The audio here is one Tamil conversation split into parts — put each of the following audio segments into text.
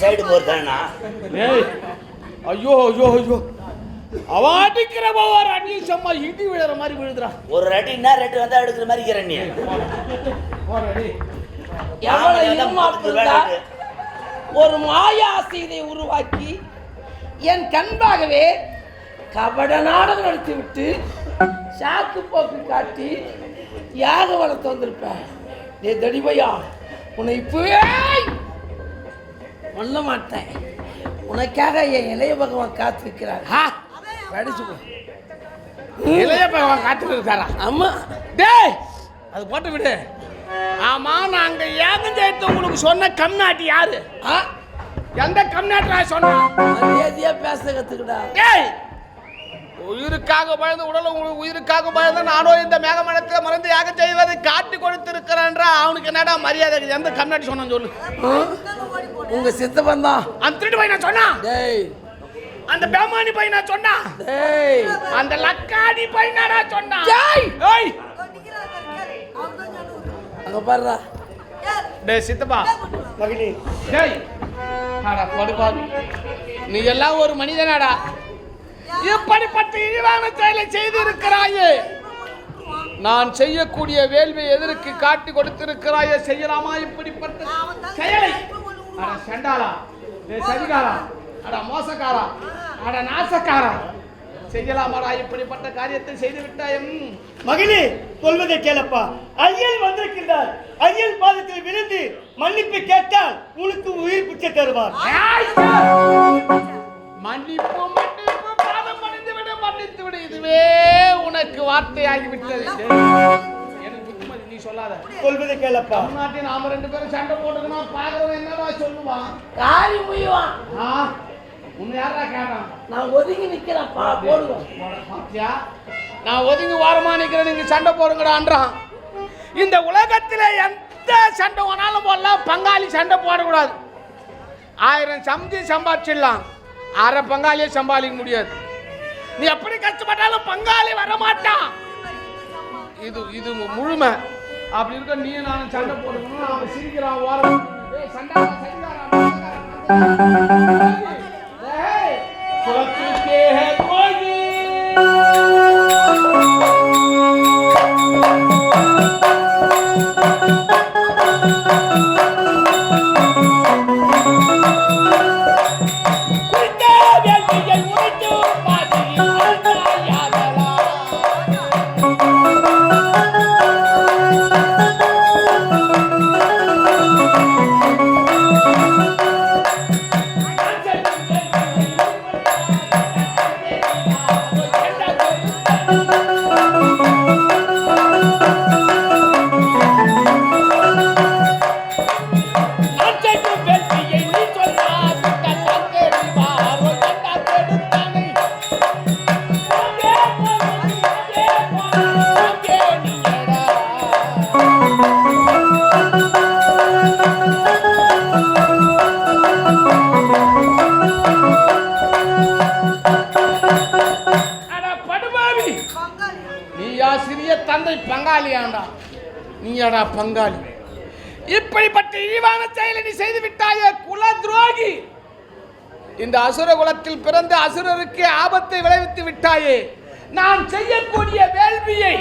சைடு ஏய் ஐயோ ஐயோ ஐயோ. அவன் அடிக்கிற ஒரு அடி செம்ம இடி விழுற மாதிரி விழுதுறான் ஒரு ரெட்டி என்ன ரெட்டு வந்தா எடுக்கிற மாதிரி இருக்கிற நீ. ஒரு மாயா சீதை உருவாக்கி என் கண்பாகவே கபட நாடகம் நடத்தி விட்டு சாக்கு போக்கு காட்டி யாக வளர்த்து வந்திருப்பேன். ஏ தடிபையா உன்னை இப்பவே பண்ண மாட்டேன். உனக்காக என் இளைய பகவான் காத்திருக்கிறார். ஹா! படிச்சு போ. இளைய பகவான் காத்துட்டு இருக்காரா? ஆமா. டேய் அது போட்டு விடு. ஆமா நாங்க ஏகம் ஜெயித்து உங்களுக்கு சொன்ன கம்நாட்டி யாரு? எந்த கம்நாட்டா சொன்னா? பேச கத்துக்கடா. டேய் உயிருக்காக பயந்து உடல் உங்களுக்கு உயிருக்காக பயந்து நானும் இந்த மேகமனத்தில் மறந்து யாகம் செய்வதை காட்டி கொடுத்திருக்கிறேன்றா. அவனுக்கு என்னடா மரியாதை? எந்த கம்நாட்டி சொன்னான்னு சொல்லு. உங்க சித்தப்பன் தான். அந்த திருட்டு பையன் நான் சொன்னா? டேய் அந்த பேமானி பையன் நான் சொன்னா? டேய் அந்த லக்காடி பையனாடா சொன்னா? டேய் ஏய். அங்க பாருடா. டேய் சித்தப்பா. மகிழி டேய். ஆடா படுபாவி நீ எல்லாம் ஒரு மனிதனாடா. இப்படிப்பட்ட இழிவான செயலை செய்து இருக்கிறாயே நான் செய்யக்கூடிய வேள்வி எதற்கு காட்டி கொடுத்திருக்கிறாயே. செய்யலாமா இப்படிப்பட்ட செயலை? அட செண்டாளா. டேய் சதிகாரா அட மோசக்காரா அட நாசக்காரா. செய்யலாமாடா இப்படிப்பட்ட காரியத்தை செய்து விட்டாயும். மகனே சொல்வதை கேளப்பா. ஐயன் வந்திருக்கின்றார். ஐயன் பாதத்தில் விழுந்து மன்னிப்பு கேட்டால் உனக்கு உயிர் பிச்சை தருவார். மன்னிப்பு மன்னிப்பு பாதம் மன்னித்து விடு மன்னித்து விடு. இதுவே உனக்கு வார்த்தையாகி விட்டது எனக்கு புத்திமதி நீ சொல்லாத. சொல்வதை கேளப்பா. தமிழ்நாட்டில் நாம ரெண்டு பேரும் சண்டை போட்டுக்கணும். பாக்குறவன் என்னடா சொல்லுவான்? காரி முய்வான். உன்னை யாரா கேட்டான்? நான் ஒதுங்கி நிக்கிறேன் பா போடுவோம் நான் ஒதுங்கி வாரமா நிக்கிறேன் நீங்க சண்டை போடுங்கடான்றான் இந்த உலகத்திலே எந்த சண்டை வேணாலும் போடலாம் பங்காளி சண்டை போடக்கூடாது. ஆயிரம் சம்பி சம்பாதிச்சிடலாம். அரை பங்காளியே சம்பாதிக்க முடியாது. நீ எப்படி கஷ்டப்பட்டாலும் பங்காளி வர மாட்டான் இது இது முழுமை. அப்படி இருக்க நீ நானும் சண்டை போடணும் அவன் சிரிக்கிறான் ஓரம் ஏய், Thank you. நீயாடா பங்காளி? இப்படிப்பட்ட இழிவான செயலை நீ செய்து விட்டாயே குல துரோகி? இந்த அசுர குலத்தில் பிறந்த அசுரருக்கு ஆபத்தை விளைவித்து விட்டாயே நான் செய்யக்கூடிய வேள்வியை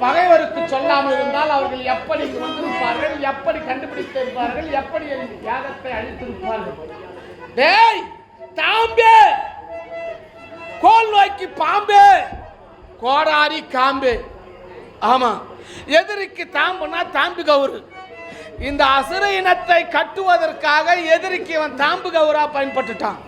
பகைவருக்கு சொல்லாமல் இருந்தால் அவர்கள் எப்படி வந்திருப்பார்கள் எப்படி கண்டுபிடித்திருப்பார்கள் எப்படி இந்த யாகத்தை அழித்திருப்பார்கள்? டேய் தாம்பே! கோல் நோக்கி பாம்பே! கோடாரி காம்பே! ஆமா. எதிரிக்கு தாம்புனா தாம்பு கவுரு. இந்த அசுர இனத்தை கட்டுவதற்காக எதிரிக்கு இவன் தாம்பு கவுரா பயன்பட்டுட்டான்.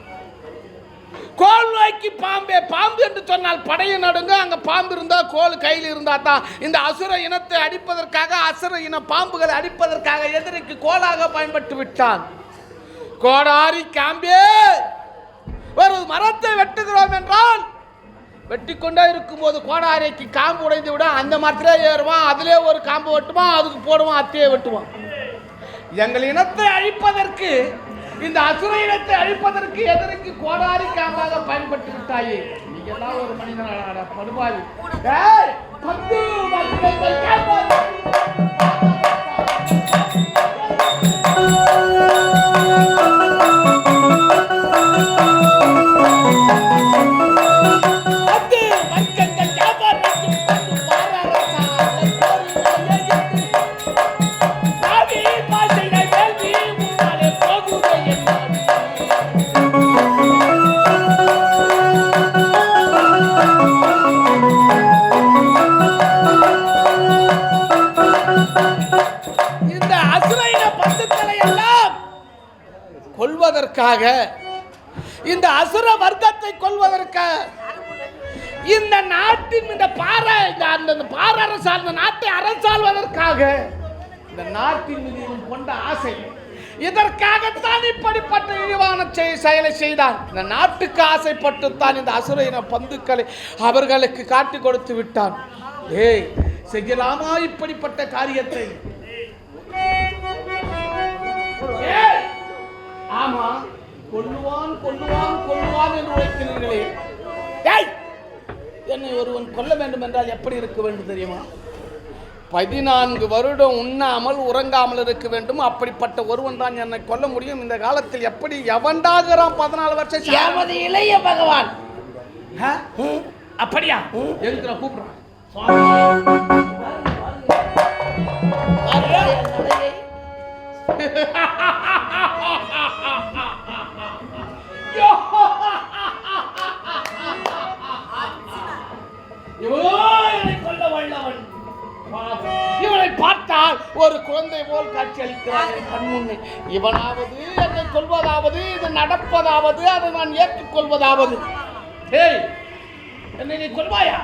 கோல் நோக்கி பாம்பே பாம்பு என்று சொன்னால் படையை நடுங்க அங்க பாம்பு இருந்தா கோல் கையில் இருந்தா தான். இந்த அசுர இனத்தை அடிப்பதற்காக அசுர இன பாம்புகளை அடிப்பதற்காக எதிரிக்கு கோலாக பயன்பட்டு விட்டான். கோடாரி காம்பே! ஒரு மரத்தை வெட்டுகிறோம் என்று வெட்டி இருக்கும் இருக்கும்போது கோடாரைக்கு காம்பு உடைந்து விட அந்த மரத்திலே ஏறுவான் அதிலே ஒரு காம்பு வெட்டுவான் அதுக்கு போடுவான் அத்தையே வெட்டுவான். எங்கள் இனத்தை அழிப்பதற்கு இந்த அசுர இனத்தை அழிப்பதற்கு எதற்கு கோடாரி காம்பாக பயன்பட்டு விட்டாயே. நீ எல்லாம் ஒரு மனிதனாடா படுபாவி. பத்து கொள்வதற்காக இந்த அசுர வர்க்கத்தை கொள்வதற்காக இந்த நாட்டின் இந்த பாறை அந்த அந்த பாறை அரசால் நாட்டை அரசாள்வதற்காக இந்த நாட்டின் மீது இவன் கொண்ட ஆசை. இதற்காகத்தான் இப்படிப்பட்ட இழிவான செயலை செய்தான். இந்த நாட்டுக்கு ஆசைப்பட்டுத்தான் இந்த அசுர இன பந்துக்களை அவர்களுக்கு காட்டி கொடுத்து விட்டான். ஏய் செய்யலாமா இப்படிப்பட்ட காரியத்தை? ஏ ஆமா கொல்லுவான் கொல்லுவான் கொல்லுவான் என்று உழைக்கிறீர்களே. என்னை ஒருவன் கொல்ல வேண்டும் என்றால் எப்படி இருக்க வேண்டும் தெரியுமா? பதினான்கு வருடம் உண்ணாமல் உறங்காமல் இருக்க வேண்டும். அப்படிப்பட்ட ஒருவன் தான் என்னை கொல்ல முடியும். இந்த காலத்தில் எப்படி எவன்டாகிறான் பதினாலு வருஷம் எமது இளைய பகவான்? அப்படியா? நான் கூப்பிடுறேன்? இவனோ பார்த்தால் ஒரு குழந்தை போல் காட்சி அளிக்கிறான் என் கண் முன்னே. இவனாவது என்னை கொல்வதாவது இது நடப்பதாவது அதை நான் ஏற்றுக்கொள்வதாவது. ஏய் என்னை நீ கொல்வாயா?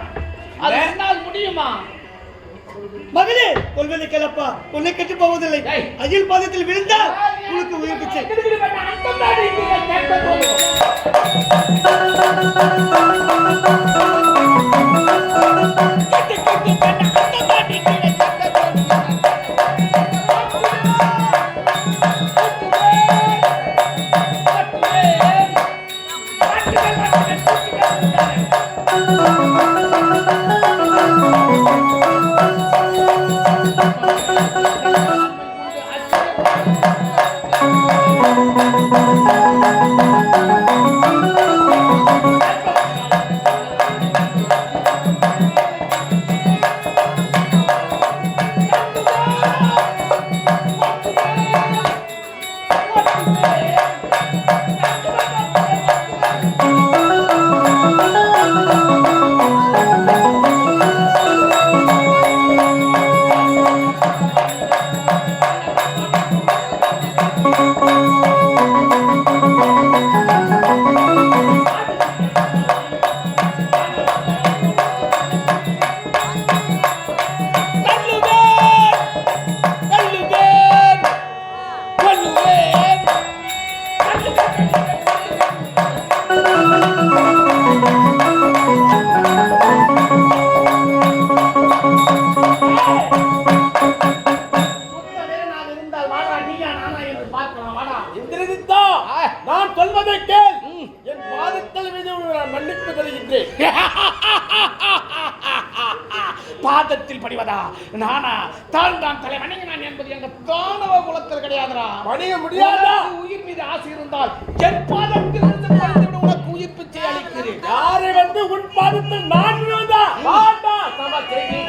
அது என்னால் முடியுமா? மகளே கொள்வதை கேளப்பா. உன்னை கெட்டு போவதில்லை. அகில் பாதத்தில் விழுந்தால் உனக்கு உயிர் பிச்சை. நான் சொல்வதை கேள். என் பாதத்தில் மீது நான் மன்னிப்பு தருகின்றேன். பாதத்தில் படிவதா? நானா? தான் தான் தலை வணங்கினான் என்பது எங்க தானவ குலத்தில் கிடையாதுடா. பணிய முடியாதா? உயிர் மீது ஆசை இருந்தால் என் பாதத்தில் இருந்து பறித்துவிடு அளிக்கிறேன். யாரை வந்து உன் பாதத்தில் நான் விழுந்தா வாண்டா சம செய்தி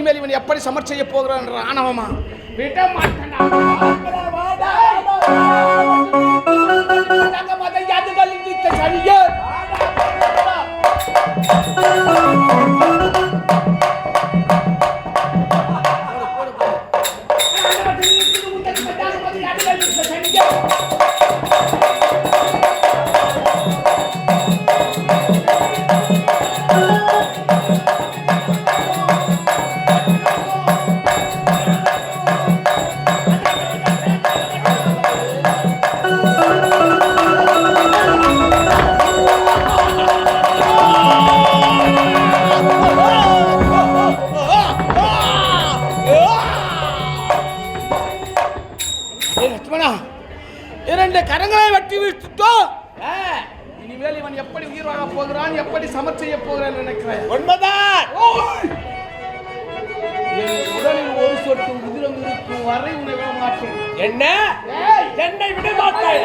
இனிமேல் இவன் எப்படி சமர் செய்ய போகிறான் என்ற ஆணவமா? விட மாட்டேன்டா. கரங்களை வெட்டி வீழ்த்துட்டோம் இனிமேல் இவன் எப்படி உயிர் வாழ போகிறான் எப்படி சமர் செய்ய போகிறான் நினைக்கிறேன். உண்மைதான்! என் உடலில் ஒரு சொட்டு உதிரம் இருக்கும் வரை உன்னை விட மாட்டேன். என்ன! என்னை விட மாட்டாய்.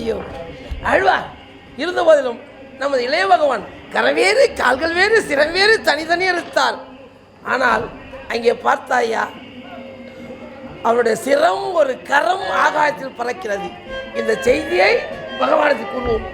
செய்யும் அழுவா. இருந்த போதிலும் நமது இளைய பகவான் கரவேறு கால்கள் வேறு சிரம் வேறு தனித்தனி இருந்தார் ஆனால் அங்கே பார்த்தாயா அவருடைய சிரம் ஒரு கரம் ஆகாயத்தில் பறக்கிறது. இந்த செய்தியை பகவானுக்கு கூறுவோம்.